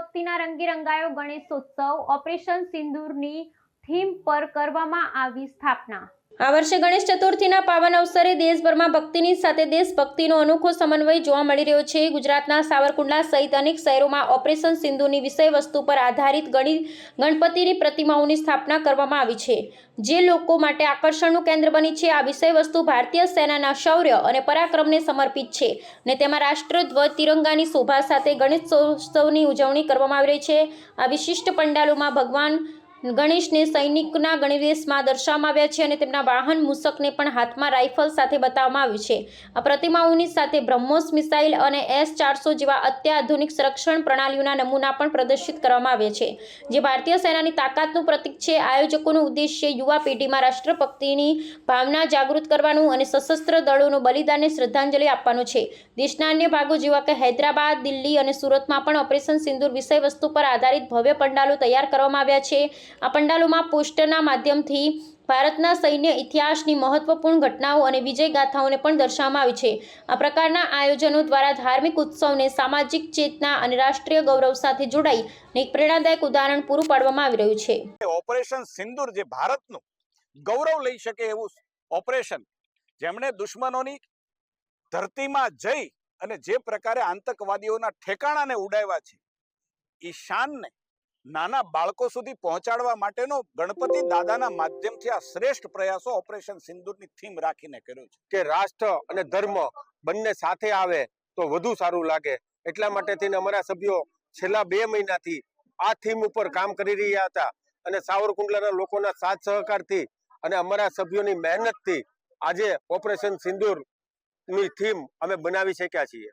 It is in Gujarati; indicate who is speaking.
Speaker 1: ચતુર્થીના રંગે રંગાયો ગણેશોત્સવ ઓપરેશન સિંદૂરની થીમ પર કરવામાં આવી સ્થાપના. આ વર્ષે ગણેશ ચતુર્થીના પાવન અવસરે દેશભરમાં ભક્તિની સાથે દેશભક્તિનો અનોખો સમન્વય જોવા મળી રહ્યો છે. ગુજરાતના સાવરકુંડલા સહિત અનેક શહેરોમાં ઓપરેશન સિંધુની વિષય વસ્તુ પર આધારિત ગણિત ગણપતિની પ્રતિમાઓની સ્થાપના કરવામાં આવી છે. જે લોકો માટે આકર્ષણનું કેન્દ્ર બની છે, આ વિષય વસ્તુ ભારતીય સેનાના શૌર્ય અને પરાક્રમને સમર્પિત છે અને તેમાં રાષ્ટ્રધ્વજ તિરંગાની શોભા સાથે ગણેશોત્સવની ઉજવણી કરવામાં આવી રહી છે. આ વિશિષ્ટ પંડાલોમાં ભગવાન ગણેશને સૈનિકના ગણવેશમાં દર્શાવવામાં આવ્યા છે અને તેમના વાહન મૂસકને પણ હાથમાં રાઇફલ સાથે બતાવવામાં આવ્યું છે. આ પ્રતિમાઓની સાથે બ્રહ્મોસ મિસાઇલ અને એસ ચારસો જેવા અત્યાધુનિક સંરક્ષણ પ્રણાલીઓના નમૂના પણ પ્રદર્શિત કરવામાં આવ્યા છે. જે ભારતીય સેનાની તાકાતનું પ્રતીક છે, આયોજકોનું ઉદ્દેશ્ય યુવા પેઢીમાં રાષ્ટ્રભક્તિની ભાવના જાગૃત કરવાનું અને સશસ્ત્ર દળોનું બલિદાનને શ્રદ્ધાંજલિ આપવાનું છે. દેશના અન્ય ભાગો જેવા કે હૈદરાબાદ, દિલ્હી અને સુરતમાં પણ ઓપરેશન સિંદૂર વિષય વસ્તુ પર આધારિત ભવ્ય પંડાલો તૈયાર કરવામાં આવ્યા છે. આ પંડાલોમાં પોસ્ટરના માધ્યમથી ભારતના સૈન્ય ઇતિહાસની મહત્વપૂર્ણ ઘટનાઓ અને વિજય ગાથાઓને પણ દર્શાવવામાં આવી છે. આ પ્રકારના આયોજનો દ્વારા ધાર્મિક ઉત્સવને સામાજિક ચેતના અને રાષ્ટ્રીય ગૌરવ સાથે જોડાઈ એક પ્રેરણાદાયક ઉદાહરણ પૂરું પાડવામાં આવી રહ્યું છે.
Speaker 2: ઓપરેશન સિંદૂર જે ભારતનું ગૌરવ લઈ શકે એવું ઓપરેશન જેમણે દુશ્મનોની ધરતીમાં જઈ અને જે પ્રકારે આતંકવાદીઓના ઠેકાણાને ઉડાવ્યા છે એ શાનને નાના બાળકો સુધી પહોંચાડવા માટેનો ગણપતિ દાદાના માધ્યમથી આ શ્રેષ્ઠ પ્રયાસો ઓપરેશન સિંદૂરની થીમ રાખીને કર્યો છે.
Speaker 3: કે રાષ્ટ્ર અને ધર્મ બંને સાથે આવે તો વધુ સારું લાગે. એટલા માટે થઈને અમારા સભ્યો છેલ્લા બે મહિનાથી આ થીમ ઉપર કામ કરી રહ્યા હતા અને સાવરકુંડલાના લોકોના સાથ સહકારથી અને અમારા સભ્યોની મહેનતથી આજે ઓપરેશન સિંદૂરની થીમ અમે બનાવી શક્યા છીએ.